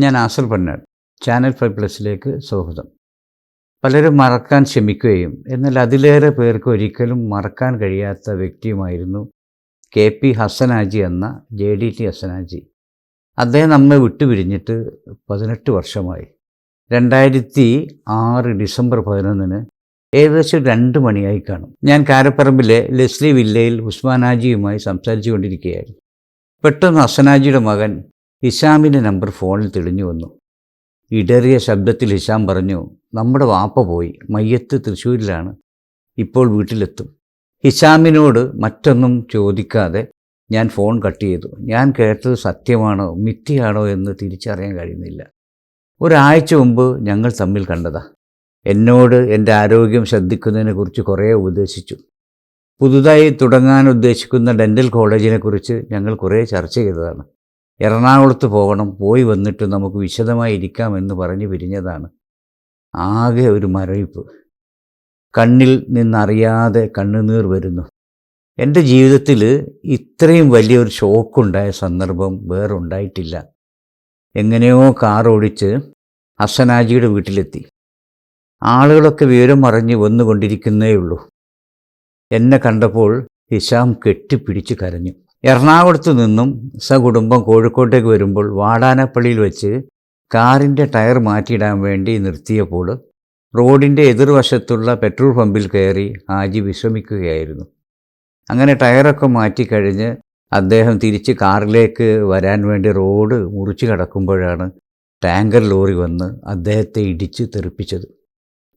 ഞാൻ ആസർ പന്നാട് ചാനൽ ഫൈവ് പ്ലസിലേക്ക് സ്വാഗതം. പലരും മറക്കാൻ ശ്രമിക്കുകയും എന്നാൽ അതിലേറെ പേർക്ക് ഒരിക്കലും മറക്കാൻ കഴിയാത്ത വ്യക്തിയുമായിരുന്നു കെ പി ഹസനാജി എന്ന ജെ ഡി ടി ഹസനാജി. അദ്ദേഹം നമ്മെ വിട്ടുപിരിഞ്ഞിട്ട് പതിനെട്ട് വർഷമായി. രണ്ടായിരത്തി ആറ് ഡിസംബർ പതിനൊന്നിന് ഏകദേശം രണ്ട് മണിയായി കാണും. ഞാൻ കാരപ്പറമ്പിലെ ലെസ്ലി വില്ലയിൽ ഉസ്മാനാജിയുമായി സംസാരിച്ചു കൊണ്ടിരിക്കുകയായിരുന്നു. പെട്ടെന്ന് ഹസനാജിയുടെ മകൻ ഹിഷാമിന്റെ നമ്പർ ഫോണിൽ തെളിഞ്ഞു വന്നു. ഇടറിയ ശബ്ദത്തിൽ ഹിഷാം പറഞ്ഞു നമ്മുടെ വാപ്പ പോയി മയ്യത്ത് തൃശ്ശൂരിലാണ്. ഇപ്പോൾ വീട്ടിലെത്തും. ഹിഷാമിനോട് മറ്റൊന്നും ചോദിക്കാതെ ഞാൻ ഫോൺ കട്ട് ചെയ്തു. ഞാൻ കേട്ടത് സത്യമാണോ മിഥ്യയാണോ എന്ന് തിരിച്ചറിയാൻ കഴിയുന്നില്ല. ഒരാഴ്ച മുമ്പ് ഞങ്ങൾ തമ്മിൽ കണ്ടതാ. എന്നോട് എന്റെ ആരോഗ്യം ശ്രദ്ധിക്കുന്നതിനെക്കുറിച്ച് കുറേ ഉപദേശിച്ചു. പുതുതായി തുടങ്ങാൻ ഉദ്ദേശിക്കുന്ന ഡെന്റൽ കോളേജിനെക്കുറിച്ച് ഞങ്ങൾ കുറേ ചർച്ച ചെയ്തതാണ്. എറണാകുളത്ത് പോകണം പോയി വന്നിട്ട് നമുക്ക് വിശദമായി ഇരിക്കാം എന്ന് പറഞ്ഞ് പിരിഞ്ഞതാണ്. ആകെ ഒരു മരവിപ്പ്. കണ്ണിൽ നിന്നറിയാതെ കണ്ണുനീർ വരുന്നു. എന്റെ ജീവിതത്തിൽ ഇത്രയും വലിയൊരു ഷോക്കുണ്ടായ സന്ദർഭം വേറെ ഉണ്ടായിട്ടില്ല. എങ്ങനെയോ കാർ ഓടിച്ച് ഹസനാജിയുടെ വീട്ടിലെത്തി. ആളുകളൊക്കെ വിവരം അറിഞ്ഞ് വന്നുകൊണ്ടിരിക്കുന്നേ ഉള്ളൂ എന്നെ കണ്ടപ്പോൾ ഹിഷാം കെട്ടിപ്പിടിച്ച് കരഞ്ഞു. എറണാകുളത്ത് നിന്നും സകുടുംബം കോഴിക്കോട്ടേക്ക് വരുമ്പോൾ വാടാനപ്പള്ളിയിൽ വെച്ച് കാറിന്റെ ടയർ മാറ്റിയിടാൻ വേണ്ടി നിർത്തിയപ്പോൾ റോഡിന്റെ എതിർവശത്തുള്ള പെട്രോൾ പമ്പിൽ കയറി ഹാജി വിശ്രമിക്കുകയായിരുന്നു. അങ്ങനെ ടയറൊക്കെ മാറ്റിക്കഴിഞ്ഞ് അദ്ദേഹം തിരിച്ച് കാറിലേക്ക് വരാൻ വേണ്ടി റോഡ് മുറിച്ചു കടക്കുമ്പോഴാണ് ടാങ്കർ ലോറി വന്ന് അദ്ദേഹത്തെ ഇടിച്ച് തെറിപ്പിച്ചത്.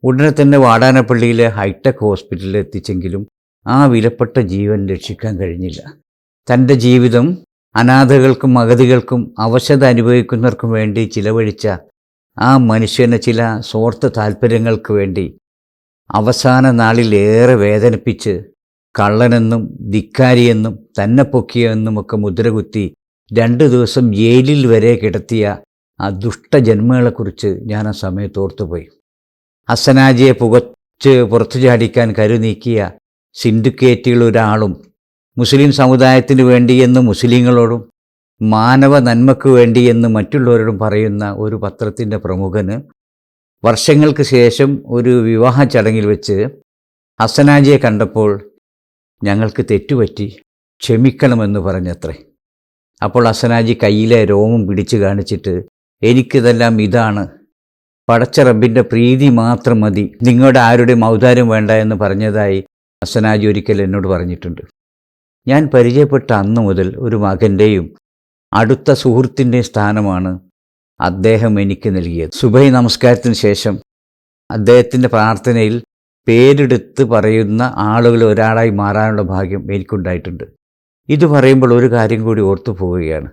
ഉടനെ തന്നെ വാടാനപ്പള്ളിയിലെ ഹൈടെക് ഹോസ്പിറ്റലിൽ എത്തിച്ചെങ്കിലും ആ വിലപ്പെട്ട ജീവൻ രക്ഷിക്കാൻ കഴിഞ്ഞില്ല. തന്റെ ജീവിതം അനാഥകൾക്കും അഗതികൾക്കും അവശത അനുഭവിക്കുന്നവർക്കും വേണ്ടി ചിലവഴിച്ച ആ മനുഷ്യനെ ചില സ്വാർത്ഥ താല്പര്യങ്ങൾക്ക് വേണ്ടി അവസാന നാളിൽ ഏറെ വേദനിപ്പിച്ച് കള്ളനെന്നും ധിക്കാരിയെന്നും തന്നെ പൊക്കിയെന്നുമൊക്കെ മുദ്രകുത്തി രണ്ടു ദിവസം ജയിലിൽ വരെ കിടത്തിയ ആ ദുഷ്ടജന്മകളെക്കുറിച്ച് ഞാൻ ആ സമയത്ത് ഓർത്തുപോയി. അസനാജിയെ പുകച്ച് പുറത്തു ചാടിക്കാൻ കരുനീക്കിയ സിൻഡിക്കേറ്റുകൾ ഒരാളും മുസ്ലിം സമുദായത്തിന് വേണ്ടിയെന്ന് മുസ്ലിങ്ങളോടും മാനവ നന്മയ്ക്ക് വേണ്ടിയെന്ന് മറ്റുള്ളവരോടും പറയുന്ന ഒരു പത്രത്തിന്റെ പ്രമുഖന് വർഷങ്ങൾക്ക് ശേഷം ഒരു വിവാഹ ചടങ്ങിൽ വെച്ച് ഹസനാജിയെ കണ്ടപ്പോൾ ഞങ്ങൾക്ക് തെറ്റുപറ്റി ക്ഷമിക്കണമെന്ന് പറഞ്ഞത്രേ. അപ്പോൾ ഹസനാജി കയ്യിലെ രോമം പിടിച്ചു കാണിച്ചിട്ട് എനിക്കിതെല്ലാം ഇതാണ്. പടച്ച റബ്ബിന്റെ പ്രീതി മാത്രം മതി. നിങ്ങളുടെ ആരുടെയും ഔദാര്യം വേണ്ട എന്ന് പറഞ്ഞതായി ഹസനാജി ഒരിക്കൽ എന്നോട് പറഞ്ഞിട്ടുണ്ട്. ഞാൻ പരിചയപ്പെട്ട അന്നു മുതൽ ഒരു മകന്റെയും അടുത്ത സുഹൃത്തിന്റെയും സ്ഥാനമാണ് അദ്ദേഹം എനിക്ക് നൽകിയത്. സുബൈ നമസ്കാരത്തിന് ശേഷം അദ്ദേഹത്തിന്റെ പ്രാർത്ഥനയിൽ പേരെടുത്ത് പറയുന്ന ആളുകൾ ഒരാളായി മാറാനുള്ള ഭാഗ്യം എനിക്കുണ്ടായിട്ടുണ്ട്. ഇത് പറയുമ്പോൾ ഒരു കാര്യം കൂടി ഓർത്തു പോവുകയാണ്.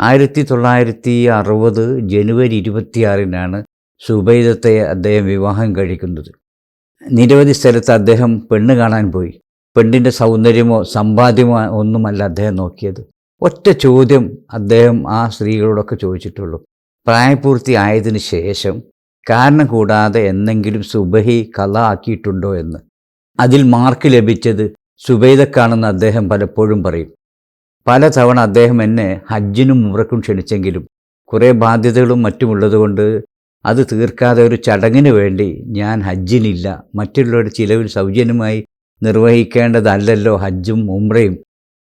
ആയിരത്തി തൊള്ളായിരത്തി അറുപത് ജനുവരി ഇരുപത്തിയാറിനാണ് സുബൈദത്തെ അദ്ദേഹം വിവാഹം കഴിക്കുന്നത്. നിരവധി സ്ഥലത്ത് അദ്ദേഹം പെണ്ണ് കാണാൻ പോയി. പെണ്ണിന്റെ സൗന്ദര്യമോ സമ്പാദ്യമോ ഒന്നുമല്ല അദ്ദേഹം നോക്കിയത്. ഒറ്റ ചോദ്യം അദ്ദേഹം ആ സ്ത്രീകളോടൊക്കെ ചോദിച്ചിട്ടുള്ളൂ. പ്രായപൂർത്തി ആയതിനു ശേഷം കാരണം കൂടാതെ എന്തെങ്കിലും സുബഹി കല ആക്കിയിട്ടുണ്ടോ എന്ന്. അതിൽ മാർക്ക് ലഭിച്ചത് സുബൈദക്കാണെന്ന് അദ്ദേഹം പലപ്പോഴും പറയും. പല തവണ അദ്ദേഹം എന്നെ ഹജ്ജിനും മുറക്കും ക്ഷണിച്ചെങ്കിലും കുറേ ബാധ്യതകളും മറ്റുമുള്ളതുകൊണ്ട് അത് തീർക്കാതെ ഒരു ചടങ്ങിന് വേണ്ടി ഞാൻ ഹജ്ജിനില്ല. മറ്റുള്ളവരുടെ ചിലവിൽ സൗജന്യമായി നിർവഹിക്കേണ്ടതല്ലല്ലോ ഹജ്ജും ഉംറയും.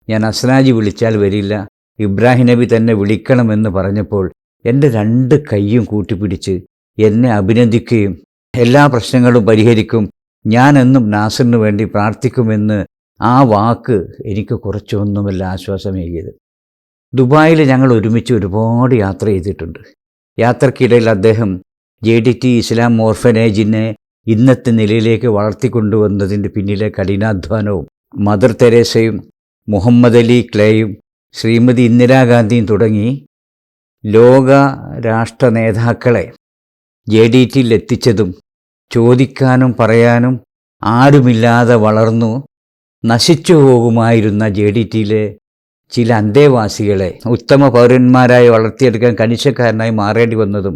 ഞാൻ അസ്നാജി വിളിച്ചാൽ വരില്ല. ഇബ്രാഹിം നബി തന്നെ വിളിക്കണമെന്ന് പറഞ്ഞപ്പോൾ എന്റെ രണ്ട് കൈയും കൂട്ടിപ്പിടിച്ച് എന്നെ അഭിനന്ദിക്കുകയും എല്ലാ പ്രശ്നങ്ങളും പരിഹരിക്കും. ഞാൻ എന്നും നാസറിന് വേണ്ടി പ്രാർത്ഥിക്കുമെന്ന് ആ വാക്ക് എനിക്ക് കുറച്ചൊന്നുമല്ല ആശ്വാസമേകിയത്. ദുബായിൽ ഞങ്ങൾ ഒരുമിച്ച് ഒരുപാട് യാത്ര ചെയ്തിട്ടുണ്ട്. യാത്രക്കിടയിൽ അദ്ദേഹം ജെ ഡി ടി ഇസ്ലാം ഓർഫനേജിനെ ഇന്നത്തെ നിലയിലേക്ക് വളർത്തിക്കൊണ്ടുവന്നതിന്റെ പിന്നിലെ കഠിനാധ്വാനവും മദർ തെരേസയും മുഹമ്മദ് അലി ക്ലേയും ശ്രീമതി ഇന്ദിരാഗാന്ധിയും തുടങ്ങി ലോക രാഷ്ട്ര നേതാക്കളെ ജെ ഡി ടിയിൽ എത്തിച്ചതും ചോദിക്കാനും പറയാനും ആരുമില്ലാതെ വളർന്നു നശിച്ചു പോകുമായിരുന്ന ജെ ഡി ടിയിലെ ചില അന്തേവാസികളെ ഉത്തമ പൗരന്മാരായി വളർത്തിയെടുക്കാൻ കണിശക്കാരനായി മാറേണ്ടി വന്നതും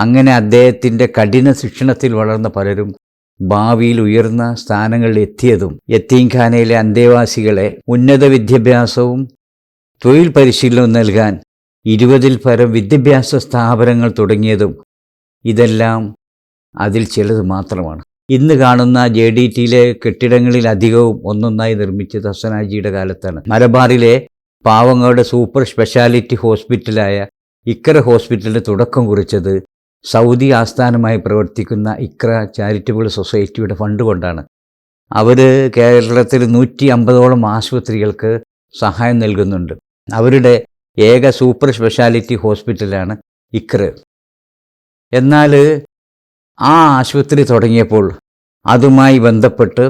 അങ്ങനെ അദ്ദേഹത്തിന്റെ കഠിന ശിക്ഷണത്തിൽ വളർന്ന പലരും ഭാവിയിൽ ഉയർന്ന സ്ഥാനങ്ങളിൽ എത്തിയതും യത്തീംഖാനയിലെ അന്തേവാസികളെ ഉന്നത വിദ്യാഭ്യാസവും തൊഴിൽ പരിശീലനവും നൽകാൻ ഇരുപതിൽ പരം വിദ്യാഭ്യാസ സ്ഥാപനങ്ങൾ തുടങ്ങിയതും ഇതെല്ലാം അതിൽ ചിലത് മാത്രമാണ്. ഇന്ന് കാണുന്ന ജെ ഡി ടിയിലെ കെട്ടിടങ്ങളിൽ അധികവും ഒന്നൊന്നായി നിർമ്മിച്ചത് ഹസനാജിയുടെ കാലത്താണ്. മലബാറിലെ പാവങ്ങളുടെ സൂപ്പർ സ്പെഷ്യാലിറ്റി ഹോസ്പിറ്റലായ ഇക്കര ഹോസ്പിറ്റലിന് തുടക്കം കുറിച്ചത് സൗദി ആസ്ഥാനമായി പ്രവർത്തിക്കുന്ന ഇക്ര ചാരിറ്റബിൾ സൊസൈറ്റിയുടെ ഫണ്ട് കൊണ്ടാണ്. അവർ കേരളത്തിൽ നൂറ്റി അമ്പതോളം ആശുപത്രികൾക്ക് സഹായം നൽകുന്നുണ്ട്. അവരുടെ ഏക സൂപ്പർ സ്പെഷ്യാലിറ്റി ഹോസ്പിറ്റലാണ് ഇക്ര. എന്നാൽ ആ ആശുപത്രി തുടങ്ങിയപ്പോൾ അതുമായി ബന്ധപ്പെട്ട്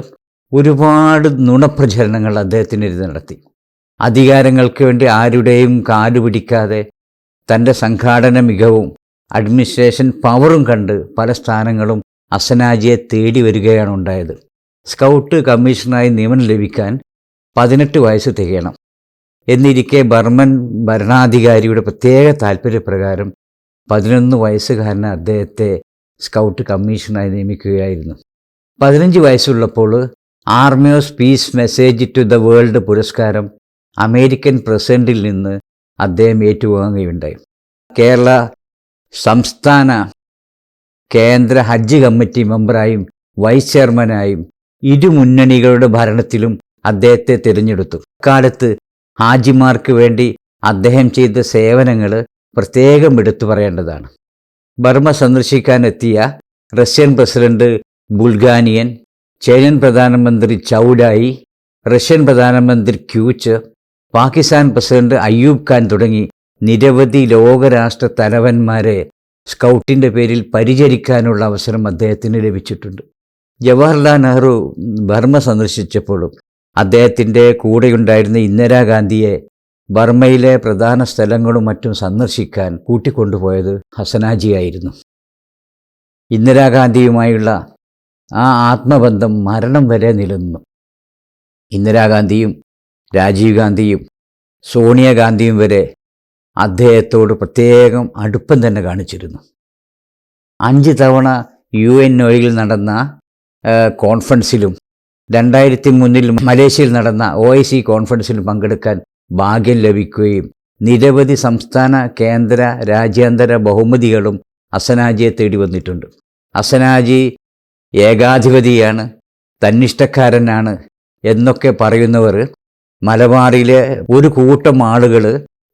ഒരുപാട് നുണപ്രചരണങ്ങൾ അദ്ദേഹത്തിനെതിരെ നടത്തി. അധികാരങ്ങൾക്ക് വേണ്ടി ആരുടെയും കാലുപിടിക്കാതെ തന്റെ സംഘാടന മികവും അഡ്മിനിസ്ട്രേഷൻ പവറും കണ്ട് പല സ്ഥാനങ്ങളും അസനാജിയെ തേടി വരികയാണ് ഉണ്ടായത്. സ്കൗട്ട് കമ്മീഷണറായി നിയമനം ലഭിക്കാൻ പതിനെട്ട് വയസ്സ് തികയണം. എന്നിരിക്കെ ബർമൻ ഭരണാധികാരിയുടെ പ്രത്യേക താൽപ്പര്യപ്രകാരം പതിനൊന്ന് വയസ്സുകാരന് അദ്ദേഹത്തെ സ്കൗട്ട് കമ്മീഷണറായി നിയമിക്കുകയായിരുന്നു. പതിനഞ്ച് വയസ്സുള്ളപ്പോൾ army of peace message to the world പുരസ്കാരം അമേരിക്കൻ പ്രസിഡന്റിൽ നിന്ന് അദ്ദേഹം ഏറ്റുവാങ്ങുകയുണ്ടായി. കേരള സംസ്ഥാന കേന്ദ്ര ഹജ്ജ് കമ്മിറ്റി മെമ്പറായും വൈസ് ചെയർമാനായും ഇരു മുന്നണികളുടെ ഭരണത്തിലും അദ്ദേഹത്തെ തിരഞ്ഞെടുത്തു. അക്കാലത്ത് ഹാജിമാർക്ക് വേണ്ടി അദ്ദേഹം ചെയ്ത സേവനങ്ങൾ പ്രത്യേകം എടുത്തു പറയേണ്ടതാണ്. ബർമ്മ സന്ദർശിക്കാനെത്തിയ റഷ്യൻ പ്രസിഡന്റ് ബുൾഗാനിയൻ ചൈനൻ പ്രധാനമന്ത്രി ചൗഡായി റഷ്യൻ പ്രധാനമന്ത്രി ക്യൂച്ച് പാകിസ്ഥാൻ പ്രസിഡന്റ് അയ്യൂബ് ഖാൻ തുടങ്ങി നിരവധി ലോകരാഷ്ട്ര തലവന്മാരെ സ്കൗട്ടിന്റെ പേരിൽ പരിചരിക്കാനുള്ള അവസരം അദ്ദേഹത്തിന് ലഭിച്ചിട്ടുണ്ട്. ജവഹർലാൽ നെഹ്റു ബർമ്മ സന്ദർശിച്ചപ്പോഴും അദ്ദേഹത്തിന്റെ കൂടെയുണ്ടായിരുന്ന ഇന്ദിരാഗാന്ധിയെ ബർമ്മയിലെ പ്രധാന സ്ഥലങ്ങളും മറ്റും സന്ദർശിക്കാൻ കൂട്ടിക്കൊണ്ടുപോയത് ഹസനാജിയായിരുന്നു. ഇന്ദിരാഗാന്ധിയുമായുള്ള ആ ആത്മബന്ധം മരണം വരെ നിലനിന്നു. ഇന്ദിരാഗാന്ധിയും രാജീവ് ഗാന്ധിയും സോണിയാഗാന്ധിയും വരെ അദ്ദേഹത്തോട് പ്രത്യേകം അടുപ്പം തന്നെ കാണിച്ചിരുന്നു. അഞ്ച് തവണ യു എൻ ഒയിൽ നടന്ന കോൺഫറൻസിലും രണ്ടായിരത്തി മൂന്നിൽ മലേഷ്യയിൽ നടന്ന ഒ ഐ സി കോൺഫറൻസിലും പങ്കെടുക്കാൻ ഭാഗ്യം ലഭിക്കുകയും നിരവധി സംസ്ഥാന കേന്ദ്ര രാജ്യാന്തര ബഹുമതികളും അസനാജിയെ തേടി വന്നിട്ടുണ്ട്. അസനാജി ഏകാധിപതിയാണ് തന്നിഷ്ടക്കാരനാണ് എന്നൊക്കെ പറയുന്നവർ മലബാറിലെ ഒരു കൂട്ടം ആളുകൾ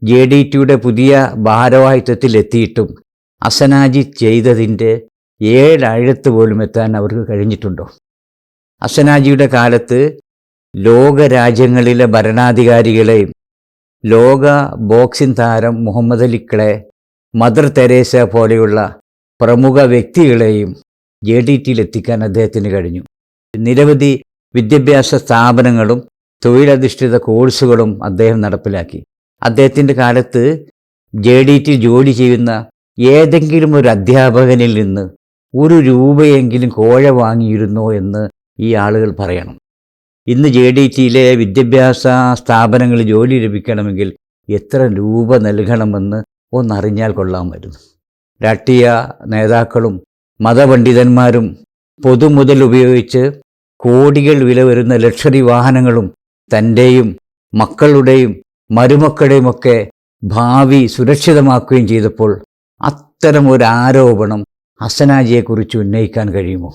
ജെ ഡി ടിയുടെ പുതിയ ഭാരവാഹിത്വത്തിലെത്തിയിട്ടും അസനാജി ചെയ്തതിന്റെ ഏഴാഴത്ത് പോലും എത്താൻ അവർക്ക് കഴിഞ്ഞിട്ടുണ്ടോ? അസനാജിയുടെ കാലത്ത് ലോകരാജ്യങ്ങളിലെ ഭരണാധികാരികളെയും ലോക ബോക്സിംഗ് താരം മുഹമ്മദ് അലിക്കളെ മദർ തെരേസ പോലെയുള്ള പ്രമുഖ വ്യക്തികളെയും ജെ ഡി ടിയിലെത്തിക്കാൻ അദ്ദേഹത്തിന് കഴിഞ്ഞു. നിരവധി വിദ്യാഭ്യാസ സ്ഥാപനങ്ങളും തൊഴിലധിഷ്ഠിത കോഴ്സുകളും അദ്ദേഹം നടപ്പിലാക്കി. അദ്ദേഹത്തിന്റെ കാലത്ത് ജെ ഡി ടി ജോലി ചെയ്യുന്ന ഏതെങ്കിലും ഒരു അധ്യാപകനിൽ നിന്ന് ഒരു രൂപയെങ്കിലും കോഴ വാങ്ങിയിരുന്നോ എന്ന് ഈ ആളുകൾ പറയണം. ഇന്ന് ജെ ഡി ടിയിലെ വിദ്യാഭ്യാസ സ്ഥാപനങ്ങളിൽ ജോലി ലഭിക്കണമെങ്കിൽ എത്ര രൂപ നൽകണമെന്ന് ഒന്നറിഞ്ഞാൽ കൊള്ളാമായിരുന്നു. രാഷ്ട്രീയ നേതാക്കളും മതപണ്ഡിതന്മാരും പൊതുമുതൽ ഉപയോഗിച്ച് കോടികൾ വില വരുന്ന ലക്ഷറി വാഹനങ്ങളും തന്റെയും മക്കളുടെയും മരുമക്കളുടെയുമൊക്കെ ഭാവി സുരക്ഷിതമാക്കുകയും ചെയ്തപ്പോൾ അത്തരം ഒരു ആരോപണം ഹസനാജിയെക്കുറിച്ച് ഉന്നയിക്കാൻ കഴിയുമോ?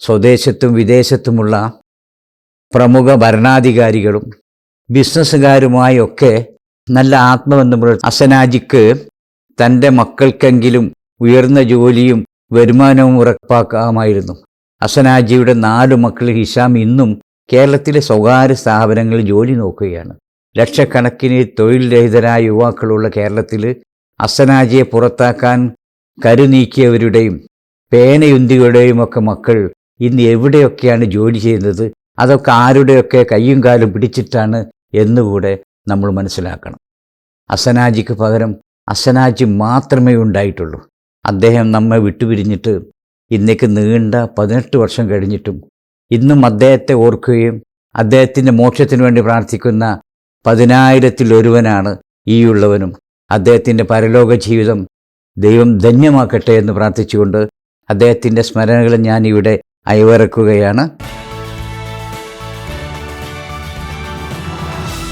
സ്വദേശത്തും വിദേശത്തുമുള്ള പ്രമുഖ ഭരണാധികാരികളും ബിസിനസ്സുകാരുമായൊക്കെ നല്ല ആത്മബന്ധമുള്ള ഹസനാജിക്ക് തന്റെ മക്കൾക്കെങ്കിലും ഉയർന്ന ജോലിയും വരുമാനവും ഉറപ്പാക്കാമായിരുന്നു. ഹസനാജിയുടെ നാലു മക്കൾ ഹിഷാം ഇന്നും കേരളത്തിലെ സ്വകാര്യ സ്ഥാപനങ്ങളിൽ ജോലി നോക്കുകയാണ്. ലക്ഷക്കണക്കിന് തൊഴിൽ രഹിതരായ യുവാക്കളുള്ള കേരളത്തിൽ അസനാജിയെ പുറത്താക്കാൻ കരുനീക്കിയവരുടെയും പേനയുന്തികളുടെയും ഒക്കെ മക്കൾ ഇന്ന് എവിടെയൊക്കെയാണ് ജോലി ചെയ്യുന്നത്? അതൊക്കെ ആരുടെയൊക്കെ കയ്യും കാലും പിടിച്ചിട്ടാണ് എന്നുകൂടെ നമ്മൾ മനസ്സിലാക്കണം. അസനാജിക്ക് പകരം അസനാജി മാത്രമേ ഉണ്ടായിട്ടുള്ളൂ. അദ്ദേഹം നമ്മെ വിട്ടുപിരിഞ്ഞിട്ട് ഇന്നേക്ക് നീണ്ട പതിനെട്ട് വർഷം കഴിഞ്ഞിട്ടും ഇന്നും അദ്ദേഹത്തെ ഓർക്കുകയും അദ്ദേഹത്തിന്റെ മോക്ഷത്തിന് വേണ്ടി പ്രാർത്ഥിക്കുന്ന പതിനായിരത്തിലൊരുവനാണ് ഈയുള്ളവനും. അദ്ദേഹത്തിന്റെ പരലോക ജീവിതം ദൈവം ധന്യമാക്കട്ടെ എന്ന് പ്രാർത്ഥിച്ചുകൊണ്ട് അദ്ദേഹത്തിന്റെ സ്മരണകൾ ഞാൻ ഇവിടെ അയവിറക്കുകയാണ്.